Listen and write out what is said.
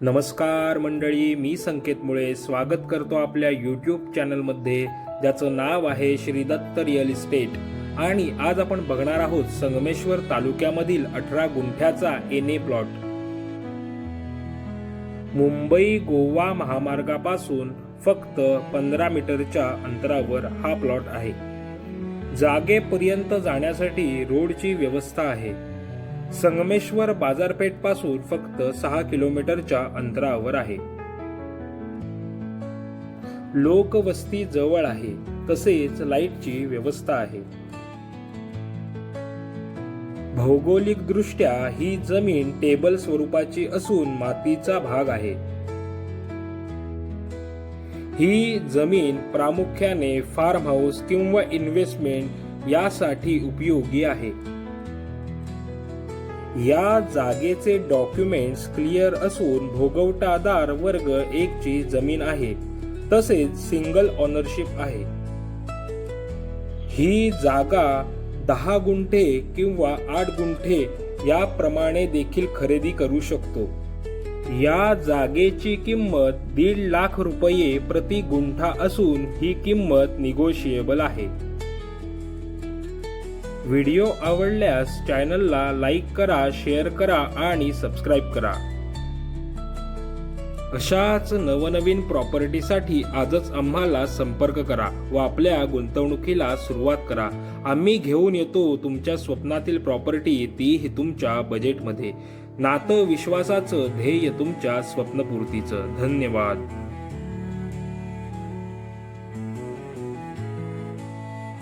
नमस्कार मंडळी मी संकेत मुळे स्वागत करतो आपल्या यूट्यूब चॅनलमध्ये ज्याचं नाव आहे श्री दत्त रिअल इस्टेट. आणि आज आपण बघणार आहोत संगमेश्वर तालुक्यामधील अठरा गुंठ्याचा N A plot. Mumbai Goa महामार्गापासून फक्त पंधरा मीटरच्या अंतरावर हा प्लॉट आहे. जागेपर्यंत जाण्यासाठी रोडची व्यवस्था आहे. संगमेश्वर बाजारपेठपासून फक्त सहा किलोमीटरच्या अंतरावर आहे. लोकवस्ती जवळ आहे तसेच लाईटची व्यवस्था आहे. भौगोलिक दृष्ट्या ही जमीन टेबल स्वरूपाची असून मातीचा भाग आहे. ही जमीन प्रामुख्याने फार्म हाऊस किंवा इन्व्हेस्टमेंट यासाठी उपयोगी आहे. या जागेचे डॉक्युमेंट्स क्लिअर असून भोगवटादार वर्ग एक ची जमीन आहे. तसेच सिंगल ऑनरशिप आहे. ही जागा दहा गुंठे किंवा आठ गुंठे याप्रमाणे देखील खरेदी करू शकतो. या जागेची किंमत दीड लाख रुपये प्रति गुंठा असून ही किंमत निगोशिएबल आहे. व्हिडिओ आवडल्यास चॅनलला लाईक करा शेअर करा आणि सबस्क्राईब करा. अशाच नवनवीन प्रॉपर्टीसाठी आजच आम्हाला संपर्क करा व आपल्या गुंतवणुकीला सुरुवात करा. आम्ही घेऊन येतो तुमच्या स्वप्नातील प्रॉपर्टी तीही तुमच्या बजेटमध्ये नातं विश्वासाचं ध्येय तुमच्या स्वप्नपूर्तीचं. धन्यवाद.